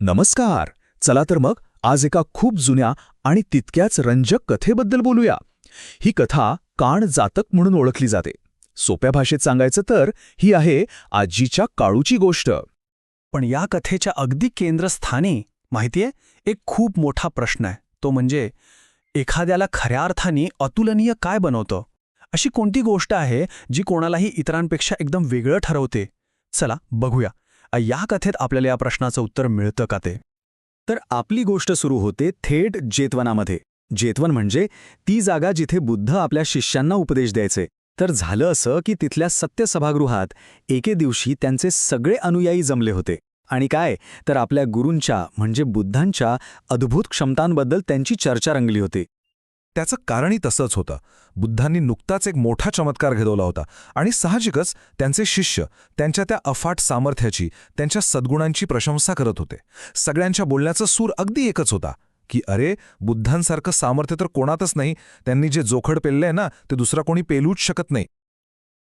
नमस्कार. चला तर मग आज एका खूप जुन्या आणि तितक्याच रंजक कथेबद्दल बोलूया. ही कथा काण जातक म्हणून ओळखली जाते. सोप्या भाषेत सांगायचं तर ही आहे आजीच्या काळूची गोष्ट. पण या कथेच्या अगदी केंद्रस्थानी माहितीये एक खूप मोठा प्रश्न आहे. तो म्हणजे एखाद्याला खऱ्या अर्थाने अतुलनीय काय बनवतं? अशी कोणती गोष्ट आहे जी कोणालाही इतरांपेक्षा एकदम वेगळं ठरवते? चला बघूया. या कथेत आपल्याला या प्रश्नाचं उत्तर मिळतं का ते? तर आपली गोष्ट सुरू होते थेट जेतवनामध्ये. जेतवन म्हणजे ती जागा जिथे बुद्ध आपल्या शिष्यांना उपदेश द्यायचे. तर झालं असं की तिथल्या सत्य सभागृहात एके दिवशी त्यांचे सगळे अनुयायी जमले होते. आणि काय? तर आपल्या गुरूंच्या म्हणजे बुद्धांच्या अद्भुत क्षमतांबद्दल त्यांची चर्चा रंगली होती. त्याचं कारणही तसंच होतं. बुद्धांनी नुकताच एक मोठा चमत्कार घडवला होता आणि साहजिकच त्यांचे शिष्य त्यांच्या त्या अफाट सामर्थ्याची त्यांच्या सद्गुणांची प्रशंसा करत होते. सगळ्यांच्या बोलण्याचा सूर अगदी एकच होता की अरे बुद्धांसारखं सामर्थ्य तर कोणातच नाही. त्यांनी जे जोखड पेललंय ना ते दुसरा कोणी पेलूच शकत नाही.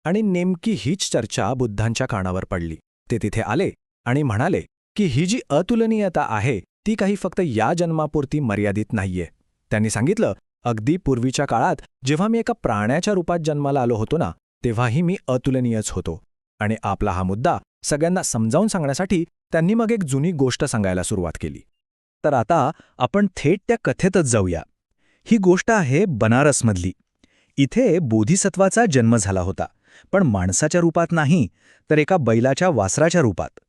आणि नेमकी हीच चर्चा बुद्धांच्या कानावर पडली. ते तिथे आले आणि म्हणाले की ही जी अतुलनीयता आहे ती काही फक्त या जन्मापुरती मर्यादित नाहीये. त्यांनी सांगितलं अगदी पूर्वीच्या काळात जेव्हा मी एका प्राण्याच्या रूपात जन्माला आलो होतो ना तेव्हाही मी अतुलनीयच होतो. आणि आपला हा मुद्दा सगळ्यांना समजावून सांगण्यासाठी त्यांनी मग एक जुनी गोष्ट सांगायला सुरुवात केली. तर आता आपण थेट त्या कथेतच जाऊया. ही गोष्ट आहे बनारसमधली. इथे बोधिसत्वाचा जन्म झाला होता. पण माणसाच्या रूपात नाही तर एका बैलाच्या वासराच्या रूपात.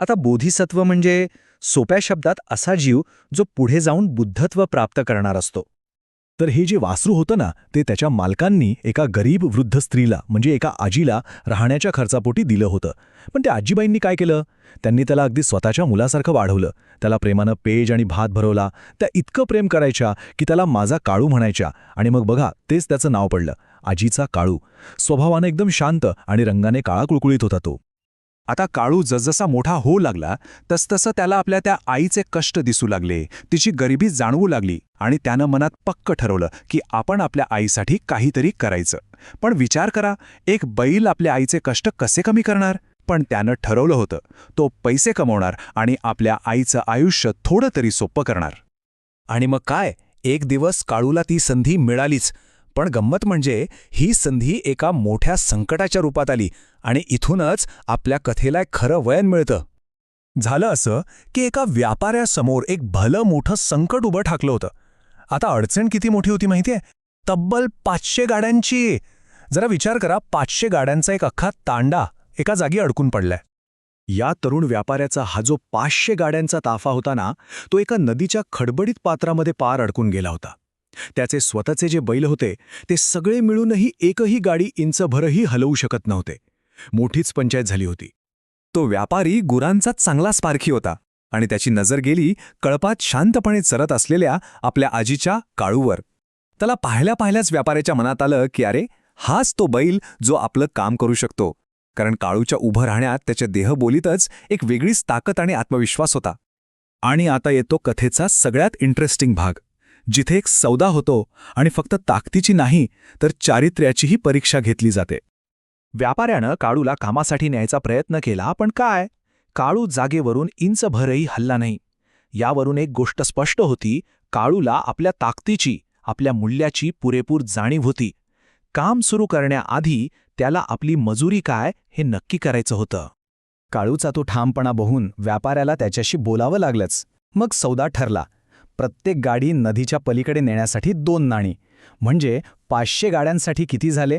आता बोधिसत्व म्हणजे सोप्या शब्दात असा जीव जो पुढे जाऊन बुद्धत्व प्राप्त करणार असतो. तर हे जे वासरू होतं ना ते त्याच्या मालकांनी एका गरीब वृद्ध स्त्रीला म्हणजे एका आजीला राहण्याच्या खर्चापोटी दिलं होतं. पण त्या आजीबाईंनी काय केलं? त्यांनी त्याला अगदी स्वतःच्या मुलासारखं वाढवलं. त्याला प्रेमानं पेज आणि भात भरवला. त्या इतकं प्रेम करायच्या की त्याला माझा काळू म्हणायच्या. आणि मग बघा तेच त्याचं नाव पडलं आजीचा काळू. स्वभावानं एकदम शांत आणि रंगाने काळा कुळकुळीत होता तो. आता काळू जसजसा मोठा होऊ लागला तसतसं त्याला आपल्या त्या आईचे कष्ट दिसू लागले. तिची गरिबी जाणवू लागली आणि त्यानं मनात पक्क ठरवलं की आपण आपल्या आईसाठी काहीतरी करायचं. पण विचार करा एक बैल आपल्या आईचे कष्ट कसे कमी करणार? पण त्यानं ठरवलं होतं तो पैसे कमवणार आणि आपल्या आईचं आयुष्य थोडं तरी सोपं करणार. आणि मग काय? एक दिवस काळूला ती संधी मिळालीच. पण गंमत म्हणजे ही संधी एका मोठ्या संकटाच्या रूपात आली आणि इथूनच आपल्या कथेला एक खरं वयन मिळतं. झालं असं की एका व्यापाऱ्यासमोर एक भलं मोठं संकट उभं ठाकलं होतं. आता अडचण किती मोठी होती माहितीये? तब्बल पाचशे गाड्यांची! जरा विचार करा पाचशे गाड्यांचा एक अख्खा तांडा एका जागी अडकून पडलाय. या तरुण व्यापाऱ्याचा हा जो पाचशे गाड्यांचा ताफा होता ना तो एका नदीच्या खडबडीत पात्रामध्ये पार अडकून गेला होता. त्याचे स्वतःचे जे बैल होते ते सगळे मिळूनही एकही गाडी इंचभरही हलवू शकत नव्हते. मोठीच पंचायत झाली होती. तो व्यापारी गुरांचाच चांगलाच पारखी होता आणि त्याची नजर गेली कळपात शांतपणे चरत असलेल्या आपल्या आजीच्या काळूवर. त्याला पाहिल्या पाहिल्याच व्यापाऱ्याच्या मनात आलं की अरे हाच तो बैल जो आपलं काम करू शकतो. कारण काळूच्या उभं राहण्यात त्याच्या देहबोलीतच एक वेगळीच ताकद आणि आत्मविश्वास होता. आणि आता येतो कथेचा सगळ्यात इंटरेस्टिंग भाग. जिथे एक सौदा होतो आणि फक्त ताकदीची नाही तर चारित्र्याचीही परीक्षा घेतली जाते. व्यापाऱ्यानं काळूला कामासाठी न्यायचा प्रयत्न केला पण काय? काळू जागेवरून इंचभरही हल्ला नाही. यावरून एक गोष्ट स्पष्ट होती काळूला आपल्या ताकदीची आपल्या मूल्याची पुरेपूर जाणीव होती. काम सुरू करण्याआधी त्याला आपली मजुरी काय हे नक्की करायचं होतं. काळूचा तो ठामपणा बघून व्यापाऱ्याला त्याच्याशी बोलावं लागलंच. मग सौदा ठरला. प्रत्येक गाडी नदीच्या पलीकडे नेण्यासाठी दोन नाणी. म्हणजे पाचशे गाड्यांसाठी किती झाले?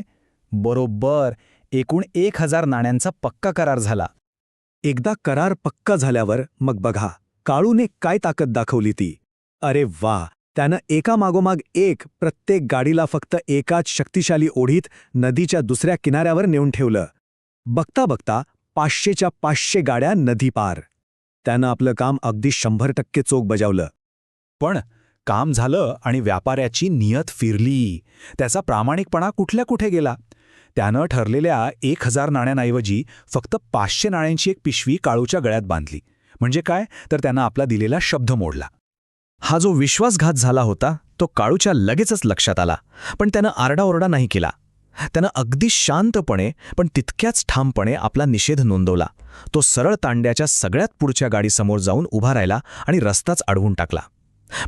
बरोबर एकूण एक हजार नाण्यांचा पक्का करार झाला. एकदा करार पक्का झाल्यावर मग बघा काळूने काय ताकद दाखवली ती? अरे वा त्यानं एकामागोमाग एक प्रत्येक गाडीला फक्त एकाच शक्तिशाली ओढीत नदीच्या दुसऱ्या किनाऱ्यावर नेऊन ठेवलं. बघता बघता पाचशेच्या पाचशे गाड्या नदी पार. त्यानं आपलं काम अगदी शंभर टक्के चोख बजावलं. पण काम झालं आणि व्यापाऱ्याची नियत फिरली. त्याचा प्रामाणिकपणा कुठल्या कुठे गेला? त्यानं ठरलेल्या एक हजार नाण्यांऐवजी फक्त पाचशे नाण्यांची एक पिशवी काळूच्या गळ्यात बांधली. म्हणजे काय? तर त्यानं आपला दिलेला शब्द मोडला. हा जो विश्वासघात झाला होता तो काळूच्या लगेचच लक्षात आला. पण त्यानं आरडाओरडा नाही केला. त्यानं अगदी शांतपणे पण तितक्याच ठामपणे आपला निषेध नोंदवला. तो सरळ तांड्याच्या सगळ्यात पुढच्या गाडीसमोर जाऊन उभा राहिला आणि रस्ताच अडवून टाकला.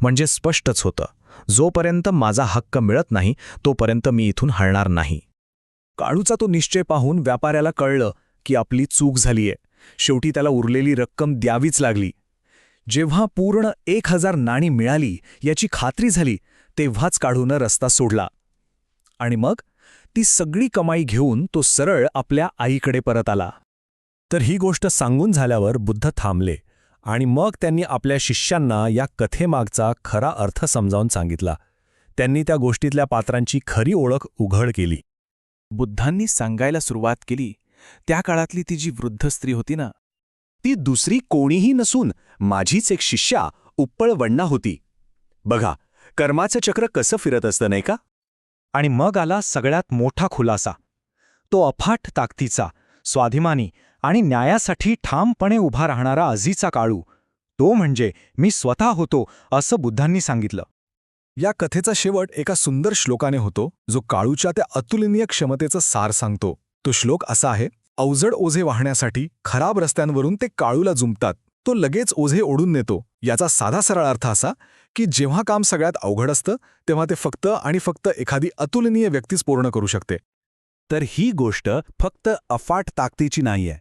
म्हणजे स्पष्टच होतं. जोपर्यंत माझा हक्क मिळत नाही तोपर्यंत मी इथून हलणार नाही. काळूचा तो निश्चय पाहून व्यापाऱ्याला कळलं की आपली चूक झालीये. शेवटी त्याला उरलेली रक्कम द्यावीच लागली. जेव्हा पूर्ण एक हजार नाणी मिळाली याची खात्री झाली तेव्हाच काढून रस्ता सोडला. आणि मग ती सगळी कमाई घेऊन तो सरळ आपल्या आईकडे परत आला. तर ही गोष्ट सांगून झाल्यावर बुद्ध थांबले. आणि मग त्यांनी आपल्या शिष्यांना या कथेमागचा खरा अर्थ समजावून सांगितला. त्यांनी त्या गोष्टीतल्या पात्रांची खरी ओळख उघड केली. बुद्धांनी सांगायला सुरुवात केली. त्या काळातली ती जी वृद्ध स्त्री होती ना ती दुसरी कोणीही नसून माझीच एक शिष्या उप्पळ वण्णा होती. बघा कर्माचं चक्र कसं फिरत असतं नाही का? आणि मग आला सगळ्यात मोठा खुलासा. तो अफाट ताकदीचा स्वाभिमानी आणि न्यायासाठी ठामपणे उभा राहणारा अझीचा काळू. तो म्हणजे मी स्वतः होतो असं बुद्धांनी सांगितलं. या कथेचा शेवट एका सुंदर श्लोकाने होतो जो काळूच्या त्या अतुलनीय क्षमतेचं सार सांगतो. तो श्लोक असा आहे अवजड ओझे वाहण्यासाठी खराब रस्त्यांवरून ते काळूला जुंपतात तो लगेच ओझे ओढून नेतो. याचा साधा सरळ अर्थ असा की जेव्हा काम सगळ्यात अवघड असतं तेव्हा ते फक्त आणि फक्त एखादी अतुलनीय व्यक्तीच पूर्ण करू शकते. तर ही गोष्ट फक्त अफाट ताकदीची नाहीये.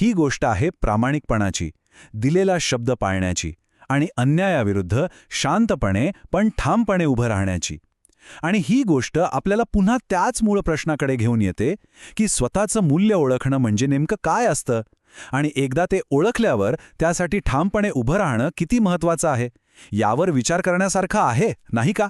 ही गोष्ट आहे प्रामाणिकपणाची दिलेला शब्द पाळण्याची आणि अन्यायाविरुद्ध शांतपणे पण ठामपणे उभं राहण्याची. आणि ही गोष्ट आपल्याला पुन्हा त्याच मूळ प्रश्नाकडे घेऊन येते की स्वतःचं मूल्य ओळखणं म्हणजे नेमकं काय असतं? आणि एकदा ते ओळखल्यावर त्यासाठी ठामपणे उभं राहणं किती महत्वाचं आहे? यावर विचार करण्यासारखं आहे नाही का?